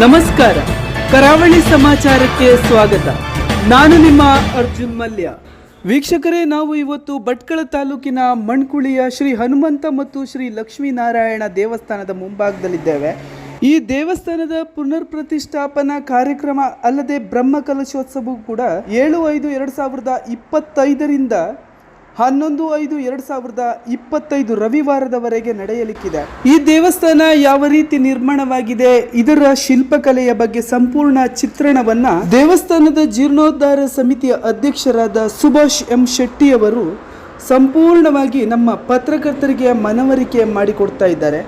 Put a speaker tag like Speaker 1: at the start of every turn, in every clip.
Speaker 1: ನಮಸ್ಕಾರ. ಕರಾವಳಿ ಸಮಾಚಾರಕ್ಕೆ ಸ್ವಾಗತ. ನಾನು ನಿಮ್ಮ ಅರ್ಜುನ್ ಮಲ್ಯ. ವೀಕ್ಷಕರೇ, ನಾವು ಇವತ್ತು ಭಟ್ಕಳ ತಾಲೂಕಿನ ಮಣ್ಕುಳಿಯ ಶ್ರೀ ಹನುಮಂತ ಮತ್ತು ಶ್ರೀ ಲಕ್ಷ್ಮೀನಾರಾಯಣ ದೇವಸ್ಥಾನದ ಮುಂಭಾಗದಲ್ಲಿದ್ದೇವೆ. ಈ ದೇವಸ್ಥಾನದ ಪುನರ್ ಪ್ರತಿಷ್ಠಾಪನಾ ಕಾರ್ಯಕ್ರಮ ಅಲ್ಲದೆ ಬ್ರಹ್ಮ ಕಲಶೋತ್ಸವವು ಕೂಡ ಏಳು ಐದು ಎರಡು ಸಾವಿರದ ಇಪ್ಪತ್ತೈದರಿಂದ ಹನ್ನೊಂದು ಐದು ಎರಡು ಸಾವಿರದ ಇಪ್ಪತ್ತೈದು ರವಿವಾರದವರೆಗೆ ನಡೆಯಲಿಕ್ಕಿದೆ. ಈ ದೇವಸ್ಥಾನ ಯಾವ ರೀತಿ ನಿರ್ಮಾಣವಾಗಿದೆ, ಇದರ ಶಿಲ್ಪಕಲೆಯ ಬಗ್ಗೆ ಸಂಪೂರ್ಣ ಚಿತ್ರಣವನ್ನ ದೇವಸ್ಥಾನದ ಜೀರ್ಣೋದ್ಧಾರ ಸಮಿತಿಯ ಅಧ್ಯಕ್ಷರಾದ ಸುಭಾಷ್ ಎಂ ಶೆಟ್ಟಿ ಅವರು ಸಂಪೂರ್ಣವಾಗಿ ನಮ್ಮ ಪತ್ರಕರ್ತರಿಗೆ ಮನವರಿಕೆ ಮಾಡಿಕೊಡ್ತಾ ಇದ್ದಾರೆ.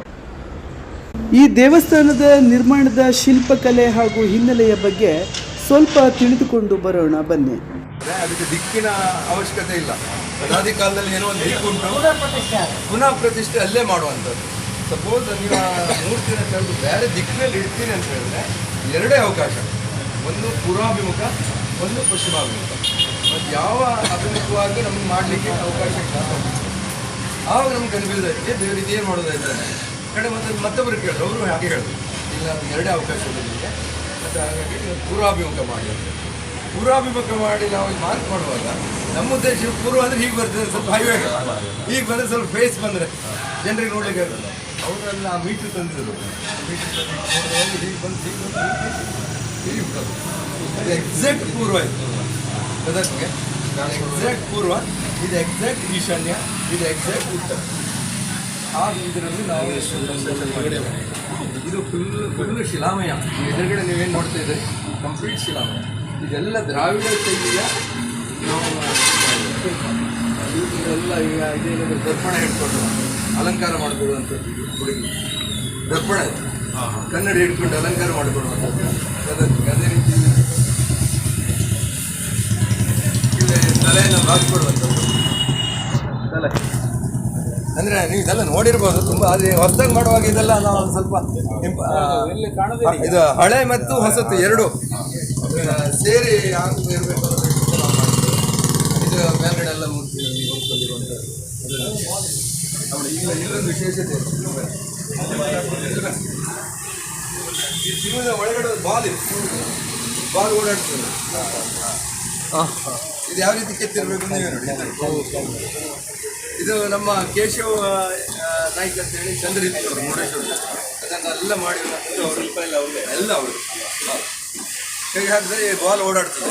Speaker 1: ಈ ದೇವಸ್ಥಾನದ ನಿರ್ಮಾಣದ ಶಿಲ್ಪಕಲೆ ಹಾಗೂ ಹಿನ್ನೆಲೆಯ ಬಗ್ಗೆ ಸ್ವಲ್ಪ ತಿಳಿದುಕೊಂಡು ಬರೋಣ, ಬನ್ನಿ.
Speaker 2: ಅದಕ್ಕೆ ದಿಕ್ಕಿನ ಅವಶ್ಯಕತೆ ಇಲ್ಲ. ಅನಾದಿ ಕಾಲದಲ್ಲಿ ಏನೋ ಒಂದು ದಿಕ್ಕುಂಟು ಪುನಃ ಪ್ರತಿಷ್ಠೆ ಅಲ್ಲೇ ಮಾಡುವಂಥದ್ದು. ಸಪೋಸ್ ನೀವು ಆ ಮೂರ್ತಿನ ಬೇರೆ ದಿಕ್ಕಿನಲ್ಲಿ ಇಡ್ತೀನಿ ಅಂತ ಹೇಳಿದ್ರೆ ಎರಡೇ ಅವಕಾಶ. ಒಂದು ಪೂರ್ವಾಭಿಮುಖ, ಒಂದು ಪಶ್ಚಿಮಾಭಿಮುಖ. ಮತ್ತು ಯಾವ ಅಭಿಮುಖವಾಗಿ ನಮ್ಗೆ ಮಾಡಲಿಕ್ಕೆ ಅವಕಾಶ ಇಲ್ಲ. ಆವಾಗ ನಮ್ಗೆ ಕನ್ಫ್ಯೂಸ್ ದೇವ್ರ ಇದೇನು ಮಾಡೋದು ಇದ್ದಾರೆ ಕಡೆ ಮತ್ತೆ ಮತ್ತೊಬ್ಬರು ಕೇಳಿದ್ರು, ಅವರು ಹಾಗೆ ಹೇಳಿದ್ರು. ಇಲ್ಲ ಎರಡೇ ಅವಕಾಶ ಇದೆ ನಿಮಗೆ ಮತ್ತು ಹಾಗಾಗಿ ಪೂರ್ವಾಭಿಮುಖ ಮಾಡಿ ಪೂರ್ವಾಭಿಮುಖ ಮಾಡಿ ನಾವು ಮಾರ್ಕ್ ಮಾಡುವಾಗ ನಮ್ಮ ಉದ್ದೇಶ ಪೂರ್ವ ಅಂದರೆ ಹೀಗೆ ಬರ್ತದೆ ಸ್ವಲ್ಪ ಹೈವೇ ಈಗ ಬಂದರೆ ಸ್ವಲ್ಪ ಫೇಸ್ ಬಂದರೆ ಜನರಿಗೆ ನೋಡಲಿಕ್ಕೆ ಆಗಲ್ಲ. ಅವರೆಲ್ಲ ಆ ಮೀಟ್ರ್ ತಂದಿದ್ರು. ಹೀಗೆ ಅದು ಎಕ್ಸಾಕ್ಟ್ ಪೂರ್ವ ಇತ್ತು ಗದಗ್ಗೆ. ಎಕ್ಸಾಕ್ಟ್ ಪೂರ್ವ, ಇದು ಎಕ್ಸಾಕ್ಟ್ ಈಶಾನ್ಯ, ಇದು ಎಕ್ಸಾಕ್ಟ್ ಉತ್ತರ. ಆ ಇದರಲ್ಲಿ ನಾವು ಇದು ಫುಲ್ ಫುಲ್ ಶಿಲಾಮಯ. ಎದುರುಗಡೆ ನೀವೇನು ನೋಡ್ತಾ ಇದ್ದೀರಿ? ಕಂಪ್ಲೀಟ್ ಶಿಲಾಮಯ. ಇದೆಲ್ಲ ದ್ರಾವಿಡ ಶೈಲಿಯ ನಾವು ಇದೆಲ್ಲ ಈಗ ಇದೇನಿದೆ ದರ್ಪಣ ಇಟ್ಕೊಂಡು ಅಲಂಕಾರ ಮಾಡಿಕೊಡುವಂಥದ್ದು ಹುಡುಗಿ. ದರ್ಪಣ ಕನ್ನಡ ಇಟ್ಕೊಂಡು ಅಲಂಕಾರ ಮಾಡಿಕೊಡುವಂಥದ್ದು ಅದೇ ರೀತಿ ತಲೆಯನ್ನು ಬಾಸ್ಕೊಡುವಂಥದ್ದು ತಲೆ. ಅಂದ್ರೆ ನೀವು ಇದೆಲ್ಲ ನೋಡಿರ್ಬೋದು ತುಂಬಾ ಅದೇ ಹೊಸದಾಗಿ ಮಾಡುವಾಗ ಇದೆಲ್ಲ ನಾವು ಸ್ವಲ್ಪ ಇದು ಹಳೆ ಮತ್ತು ಹೊಸತು ಎರಡು. ಸೇರಿ ಹಾಕಿ ಇರಬೇಕು ಇದು ಮೇಲ್ಗಡೆ ಎಲ್ಲ ಮೂರ್ತಿ ನೋಡ್ಕೊಂಡಿರುವಂಥದ್ದು ಅದೆಲ್ಲ. ಆಮೇಲೆ ಈಗ ಇಲ್ಲೊಂದು ವಿಶೇಷತೆ ಶಿವದ ಒಳಗಡೆ ಬಾಲ್ ಇದೆ ಬಾಲ್ ಓಡಾಡ್ತದೆ. ಇದು ಯಾವ ರೀತಿ ಕೆತ್ತಿರಬೇಕು ನೀವೇ ನೋಡಿ. ಇದು ನಮ್ಮ ಕೇಶವ ನಾಯ್ಕ ಅಂತ ಹೇಳಿ ಚಂದ್ರಹಿತಿ ಅವರು ಮುರುಡೇಶ್ವರ. ಅದನ್ನೆಲ್ಲ ಮಾಡಿರುವಂಥದ್ದು ಅವರು ಎಲ್ಲ ಅವರು ಕೈ ಹಾಕಿದ್ರೆ ಈ ಬಾಲ್ ಓಡಾಡ್ತದೆ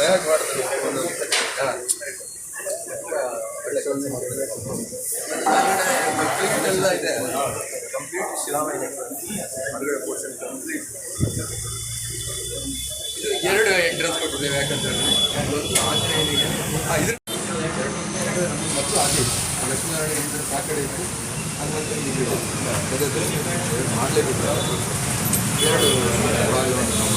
Speaker 2: ಹೇಗೆ ಮಾಡ್ತಾರೆ. ಕಂಪ್ಲೀಟ್ ಎಲ್ಲ ಇದೆ ಕಂಪ್ಲೀಟ್ ಶಿಲಾಮಯ ಹೊರಗಡೆ ಪೋರ್ಷನ್ ಕಂಪ್ಲೀಟ್ ಎರಡು ಎಂಟ್ರೆನ್ಸ್ ಕೊಟ್ಟಿದ್ದೇವೆ ಯಾಕಂದ್ರೆ ಒಂದು ಆಂಜನೇಯನಿಗೆ ಇದ್ರ ಮತ್ತು ಆಗಿ ಲಕ್ಷ್ಮೀನಾರಾಯಣ ಎಂಟ್ರೆನ್ಸ್ ಆ ಕಡೆ ಇತ್ತು ಮಾಡಲೇಬೇಕು ಎರಡು ನಾವು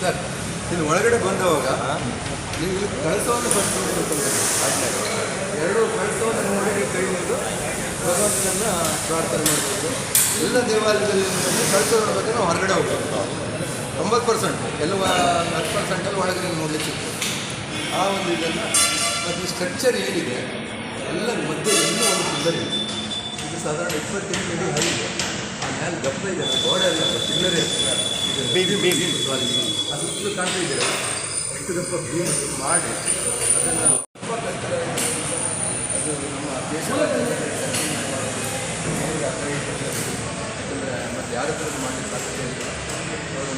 Speaker 2: ಸರ್ ಒಳಗಡೆ ಬಂದವಾಗ ನೀವು ಇಲ್ಲಿ ಕಳಸವನ್ನು ಫಸ್ಟ್ ಎರಡು ಕಳಸವನ್ನು ನೋಡಿ ಕೈ ಮುಗಿದು ಭಗವಂತನನ್ನ ಪ್ರಾರ್ಥನೆ ಮಾಡಬೇಕು ಎಲ್ಲ ದೇವಾಲಯದಲ್ಲಿ ಕಳಸವನ್ನು ಬಗ್ಗೆ ನಾವು ಹೊರಗಡೆ ಹೋಗ್ಬೇಕು ತೊಂಬತ್ತು ಪರ್ಸೆಂಟ್ ಎಲ್ಲ ಹತ್ತು ಪರ್ಸೆಂಟಲ್ಲಿ ಒಳಗಡೆ ನೋಡಲಿಕ್ಕೆ ಸಿಗ್ತದೆ. ಆ ಒಂದು ಇದನ್ನು ಮತ್ತು ಸ್ಟ್ರಕ್ಚರ್ ಏನಿದೆ ಎಲ್ಲ ಮಧ್ಯೆ ಇನ್ನೂ ಒಂದು ಪಿಲ್ಲರ್ ಇದೆ ಇದು ಸಾಧಾರಣ ಇಪ್ಪತ್ತೆಂಟು ಅಡಿ ಹೈ ಇದೆ ಆ ಮ್ಯಾಲೆ ದಪ್ಪ ಇದೆ. ಗೋಡೆ ಎಲ್ಲ ಸಿಂಗರೆ ಬೇಬಿ ಬೇಬಿ ಸಾರಿ ಸುತ್ತಲೂ ಕಾಣ್ತಾ ಇದ್ದೀರ ಅಷ್ಟು ದಪ್ಪ ಬೀಮ್ ಮಾಡಿ ಅದನ್ನು. ಅದು ನಮ್ಮ ದೇಶದ ಯಾಕಂದರೆ ಮತ್ತು ಯಾರ ಥರದ್ದು ಮಾಡಲಿಕ್ಕೆ ಸಾಧ್ಯತೆ ಇಲ್ಲ.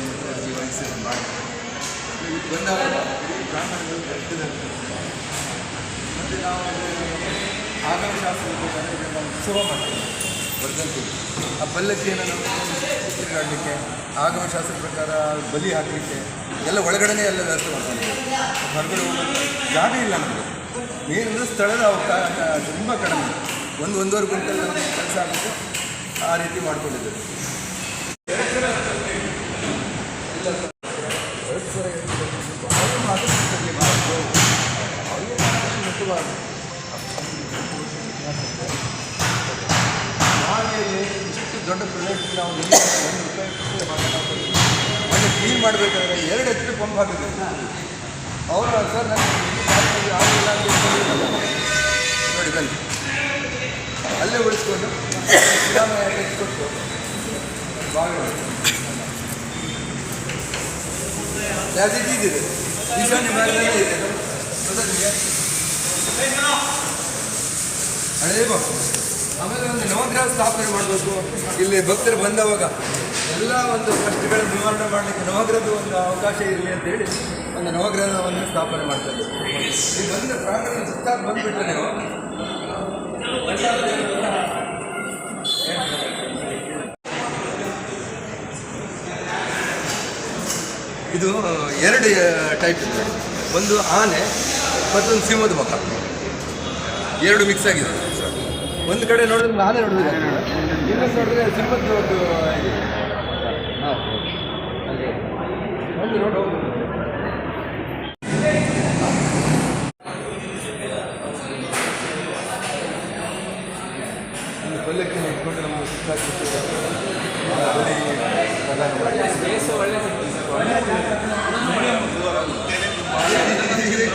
Speaker 2: ಮುತುವರ್ಜಿ ವಹಿಸಿ ಮಾಡಿ. ಬಂದಾಗ ಮತ್ತು ನಾವು ಆಗಮಶಾಸ್ತ್ರದ ಪ್ರಕಾರ ಈಗ ನಾವು ಉತ್ಸವ ಮಾಡ್ತೀವಿ. ವರ್ಧಂತಿ ಆ ಪಲ್ಲಕ್ಕಿಯನ್ನು ನಾವು ತಿರುಗಾಡಲಿಕ್ಕೆ ಆಗಮಶಾಸ್ತ್ರದ ಪ್ರಕಾರ ಬಲಿ ಹಾಕಲಿಕ್ಕೆ, ಎಲ್ಲ ಒಳಗಡೆನೇ ಎಲ್ಲ ವ್ಯವಸ್ಥೆ ಮಾಡ್ಕೊಂಡಿದ್ದೇವೆ ಹೊರಗಡೆ ಜಾಗ ಇಲ್ಲ ನಮಗೆ. ಮೇಲಿಂದ ಸ್ಥಳದ ಅವಕಾಶ ತುಂಬ ಕಡಿಮೆ. ಒಂದು ಒಂದೂವರೆ ಗಂಟೆ ಕೆಲಸ ಆಗುತ್ತೆ. ಆ ರೀತಿ ಮಾಡ್ಕೊಂಡಿದ್ದೇವೆ ಇಷ್ಟು ದೊಡ್ಡ ಪ್ರದೇಶಕ್ಕೆ ನಾವು ಕ್ಲೀನ್ ಮಾಡಬೇಕಾದ್ರೆ ಎರಡು ಎಚ್ ಪಿ ಪಂಪ್ ಹಾಕಬೇಕು ಅವರು ಸರ್? ನನಗೆ ಆಗಿಲ್ಲ. ನೋಡಿ, ಬನ್ನಿ. ವಿರಾಮ ಎತ್ಕೊಟ್ಟು ಬಾಗಿಲು ಯಾವ್ದು ಇದ್ದಿದೆ ಈಶಾನ್ಯ ಭಾಗದಲ್ಲೇ ಇದೆ? ಹಳೇ ಬಾ ಆಮೇಲೆ ಒಂದು ನವಗ್ರಹ ಸ್ಥಾಪನೆ ಮಾಡಬೇಕು ಇಲ್ಲಿ ಭಕ್ತರು ಬಂದವಾಗ ಎಲ್ಲ ಒಂದು ಕಷ್ಟಗಳ ನಿವಾರಣೆ ಮಾಡಲಿಕ್ಕೆ ನವಗ್ರಹದ ಒಂದು ಅವಕಾಶ ಇರಲಿ ಅಂತ ಹೇಳಿ ಒಂದು ನವಗ್ರಹವನ್ನು ಸ್ಥಾಪನೆ ಮಾಡ್ತಾರೆ ಈ ಬಂದ ಪ್ರಾಂಗಣ ಸುತ್ತ ಬಂದ್ಬಿಟ್ರೆ ನೀವು ಇದು ಎರಡು ಟೈಪ್ ಇದೆ ಒಂದು ಆನೆ ಮತ್ತೊಂದು ಸಿಂಹದ ಮುಖ. ಎರಡು ಮಿಕ್ಸ್ ಆಗಿದೆ. ಒಂದು ಕಡೆ ನೋಡಿದ್ರೆ ಆನೆ ನೋಡಿದ್ರೆ ಇನ್ನೊಂದು ನೋಡಿದ್ರೆ ಸಿಂಹದ ಒಂದು ಇದೆ. ಅಲ್ಲಿ ಒಂದು ನೋಡು ಒಂದು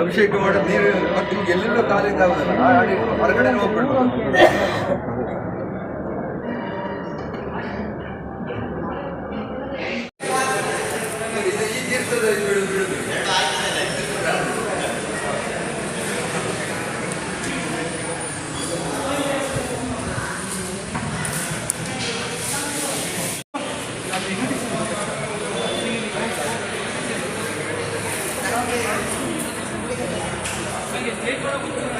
Speaker 2: ಅಭಿಷೇಕ ಮಾಡೋದು ನೀರು ಮತ್ತೆ ನಿಮ್ಗೆ ಎಲ್ಲೆಲ್ಲೋ ಕಾಲಿದ್ದಾವೆ ಹೊರಗಡೆ ಹೋಗ್ಬಿಡ್ಬೋದು. Gracias.